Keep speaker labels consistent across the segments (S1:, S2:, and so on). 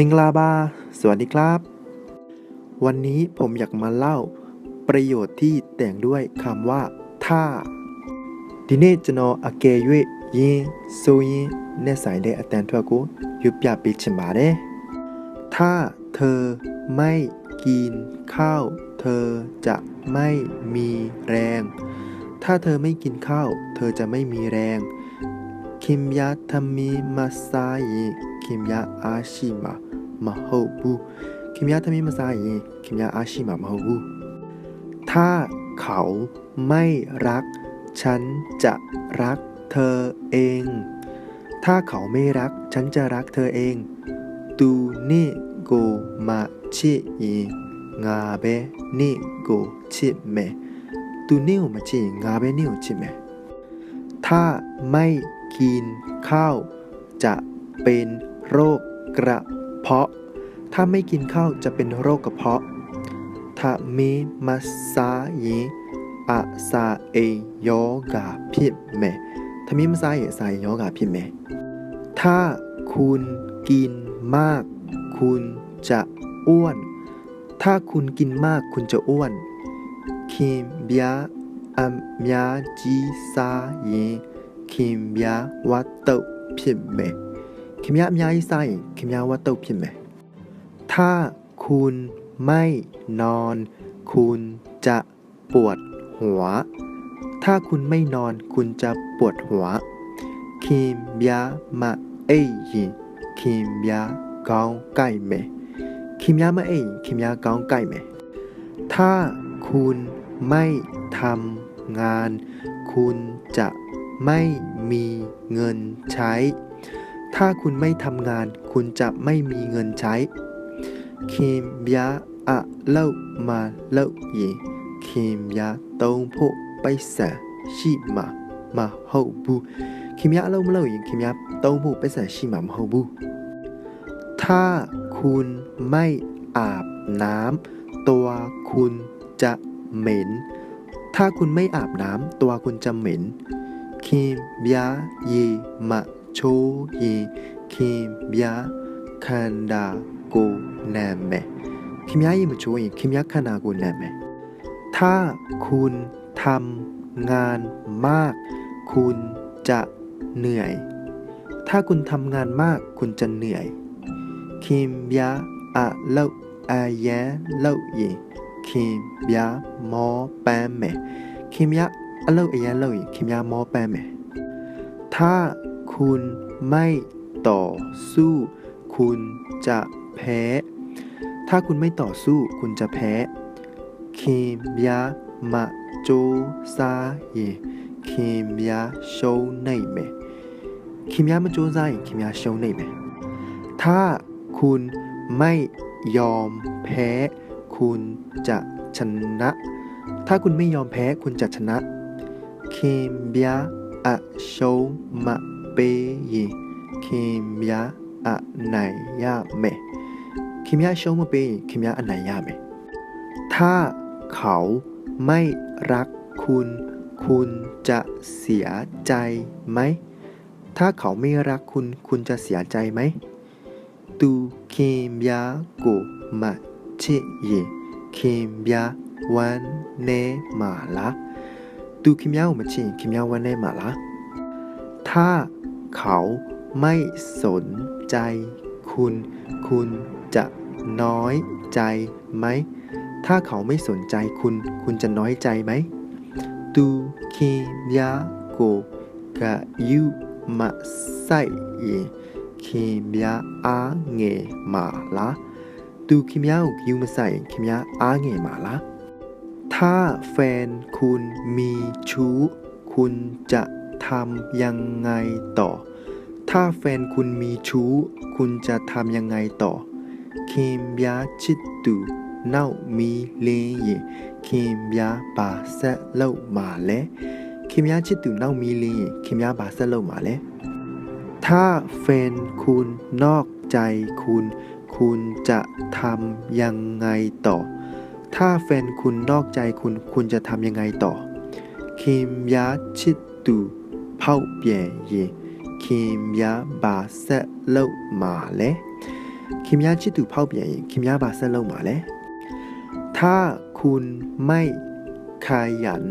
S1: มิงลาบา สวัสดีครับ วันนี้ผมอยากมาเล่า ประโยชน์ที่แต่งด้วยคำว่าถ้าดิเนจโนอเกยุยินซูยินเนสายเดอแตนทัวกูยุบยาปิดชมาเดถ้าเธอไม่กินข้าว เธอจะไม่มีแรง ถ้าเธอไม่กินข้าว เธอจะไม่มีแรงคิมยะทามิมาไซคิมยะอาชิมะ มะโฮบุคิมยะทามิมาซายิคิมยะอาชิมะมะโฮบุถ้าเขาไม่รัก ฉันจะรักเธอเอง ถ้าเขาไม่รัก ฉันจะรักเธอเองตูนี่โกมาชิยิงาเบนี่โกชิเมตูนี่โกมาชิงาเบนี่โกชิเมถ้าไม่กินข้าวจะเป็นโรคกระ เพาะ ถ้าไม่กินข้าวจะเป็นโรคกระเพาะทามิมาสซายิอาซาเอโยกาพิเมทามิมาสซาเอซาเอโยกาพิเมถ้าคุณกินมาก คุณจะอ้วน ถ้าคุณกินมากคุณจะอ้วนคิมเบีาอัมยาจีซาเยคิมเบีาวัตเตพิเม ခင်ဗျာအများကြီးစားရင်ခင်ဗျာဝတ်တုတ်ဖြစ်မယ်ถ้าคุณไม่นอน คุณจะปวดหัว ถ้าคุณไม่นอน คุณจะปวดหัวคิมဗျာမအိပ်ရင်ခင်ဗျာကောင်းကြိုက်မယ်ခင်ဗျာမအိပ်ရင်ခင်ဗျာကောင်းကြိုက်မယ်ถ้าคุณไม่ทำงาน คุณจะไม่มีเงินใช้ ถ้าคุณไม่ทำงาน คุณจะไม่มีเงินใช้คิมยาอะเล่ามาเล่าเยคิมยาตงโพไปสะชิมามาฮอบูคิมยาเล่ามาเล่าเยคิมยาตงโพไปสะชิมามาฮอบูถ้าคุณไม่อาบน้ำตัวคุณจะเหม็น ถ้าคุณไม่อาบน้ำตัวคุณจะเหม็นคิมยาเยมะ ชูฮีคิมยาคันดากูนามเมคิมยาอีมชูฮีคิมยาคันดากูนามเมถ้าคุณทำงานมาก คุณจะเหนื่อย ถ้าคุณทำงานมากคุณจะเหนื่อยคิมยาอะเล่าอแยะเล่าเยคิมยาะมอแปมเมคิมยาอะเล่าอแยะเล่าเยคิมยาะมอแปมเมถ้า คุณไม่ต่อสู้ คุณจะแพ้ ถ้าคุณไม่ต่อสู้ คุณจะแพ้คิมยามาโจซาเยคิมยาโชว์ในเมคิมยามาโจซาเยคิมยาโชว์ในเมถ้าคุณไม่ยอมแพ้ คุณจะชนะ ถ้าคุณไม่ยอมแพ้คุณจะชนะคิมยาอะโชมะ เปยคิมยาอนไหนยาเมคิมยะโชมเปยคิมยาอนไหนยาเมถ้าเขาไม่รักคุณ คุณจะเสียใจไหม ถ้าเขาไม่รักคุณ คุณจะเสียใจไหมตูคิมยาโกมาเชยิเยคิมยาวันเนมาละตูคิมยาโกมาเชยิคิมยาวันเนมาละถ้า เขาไม่สนใจคุณ คุณจะน้อยใจไหม ถ้าเขาไม่สนใจคุณ คุณจะน้อยใจไหมตูคิยาโกกะยุมะไซเยคิมยาอาเงมาละตูคิมยาโกยุมะไซคิมยาอาเงมาละถ้าแฟนคุณมีชู้ คุณจะ ทำยังไงต่อ ถ้าแฟนคุณมีชู้ คุณจะทำยังไงต่อคิมยาชิตตูเน่ามีเลยเคิมยาบาเซเล่ามาแล้วคิมยาชิตตูเน่ามีเลยเคิมยาบาเซเล่ามาแล้วถ้าแฟนคุณนอกใจคุณ คุณจะทำยังไงต่อ ถ้าแฟนคุณนอกใจคุณ คุณจะทำยังไงต่อคิมยาชิตู ตูเผาเปลี่ยนเยคิมยาบาเซเล่ามาแล้ว ခင်ဗျားချစ်သူဖောက်ပြန်ရင်ခင်ဗျားဘာဆက်လုပ်မှာလဲถ้าคุณไม่ขยัน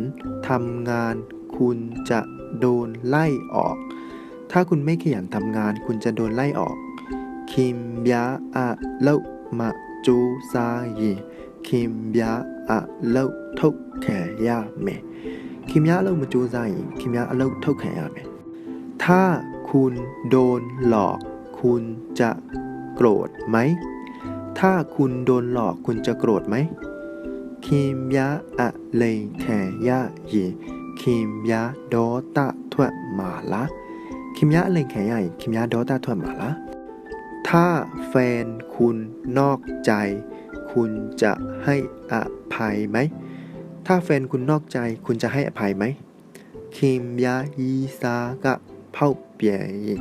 S1: ทำงาน คุณจะโดนไล่ออก ถ้าคุณไม่ขยันทำงาน คุณจะโดนไล่ออก คิมยาอะเล่ามาจูซายีคิมยาอะเล่าทุกแขยาเม คิมยาเล่ามาจูซายีคิมยาเล่าทุกแขยาเมถ้าคุณโดนหลอก คุณจะโกรธไหม ถ้าคุณโดนหลอกคุณจะโกรธไหมคิมยาอะเลยแขยายีคิมยาโดตะทวดหมาละคิมยาอะไรแขยายีคิมยาโดตะทวดหมาละถ้าแฟนคุณนอกใจ คุณจะให้อภัยไหม ถ้าแฟนคุณนอกใจคุณจะให้อภัยไหมคิมยายีซากะเผาเปียยี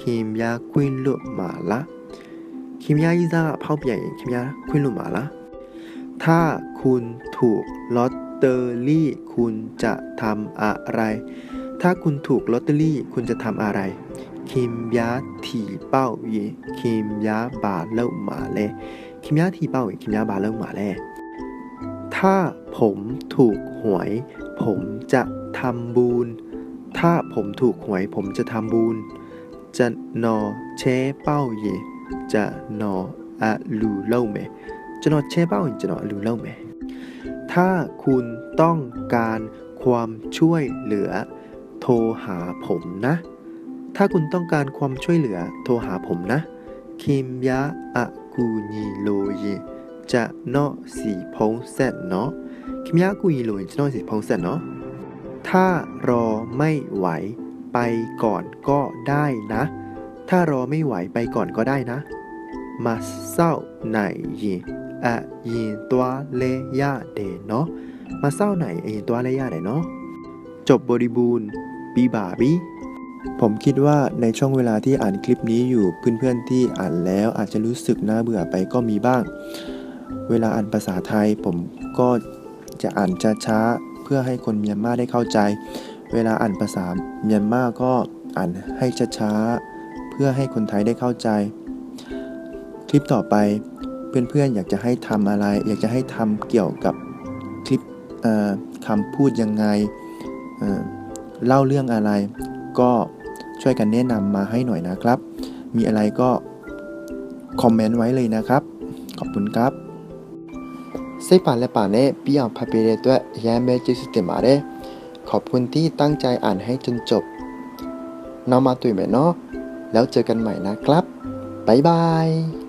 S1: คิมยาควินลุมาละคิมยายีซากะเผาเปียยีคิมยาควินลุมาละถ้าคุณถูกลอตเตอรี่คุณจะทำอะไร ถ้าคุณถูกลอตเตอรี่คุณจะทำอะไรคิมยาถีเป้าเยคิมยาบาเล่ามาเลคิมยาถีเป้าเยคิมยาบาเล่ามาเล ถ้าผมถูกหวย ผมจะทำบุญ ถ้าผมถูกหวย ผมจะทำบุญ จะนอเชเป้าเย จะนออะลูเล่าเมจะนอเชเป้าเยจะนออะลูเล่าเมถ้าคุณต้องการความช่วยเหลือ โทรหาผมนะ ถ้าคุณต้องการความช่วยเหลือ โทรหาผมนะ คิมยะอะกูนีโลเย จะเนาะสีพงเซตเนาะคิมยะกูนีโลเยจะเนาะสีพงเซตเนาะถ้ารอไม่ไหวไปก่อนก็ได้นะ ถ้ารอไม่ไหวไปก่อนก็ได้นะมาเศร้าไหนเยอะยินตัวเลยาเดเนาะมาเศร้าไหนยินตัวเลยาเดเนาะจบบริบูรณ์บีบาบีผมคิดว่าในช่วงเวลาที่อ่านคลิปนี้อยู่เพื่อนๆที่อ่านแล้วอาจจะรู้สึกน่าเบื่อไปก็มีบ้าง เวลาอ่านภาษาไทยผมก็จะอ่านช้าๆเพื่อให้คนเมียนมาได้เข้าใจ เวลาอ่านภาษาเมียนมาก็อ่านให้ช้าๆเพื่อให้คนไทยได้เข้าใจ คลิปต่อไปเพื่อนๆอยากจะให้ทำอะไร อยากจะให้ทำเกี่ยวกับคลิปคำพูดยังไงเเล่าเรื่องอะไร ก็ช่วยกันแนะนำมาให้หน่อยนะครับ มีอะไรก็คอมเมนต์ไว้เลยนะครับ ขอบคุณครับ စိတ်ပါလက်ပါနဲ့ပြီးအောင်ဖတ်ပေးတဲ့အတွက်အရန်ပဲကျေးဇူးတင်ပါတယ်။ขอบคุณที่ตั้งใจอ่านให้จนจบနောက်မှတွေ့မယ်နော်။แล้วเจอกันใหม่นะครับ บ๊ายบาย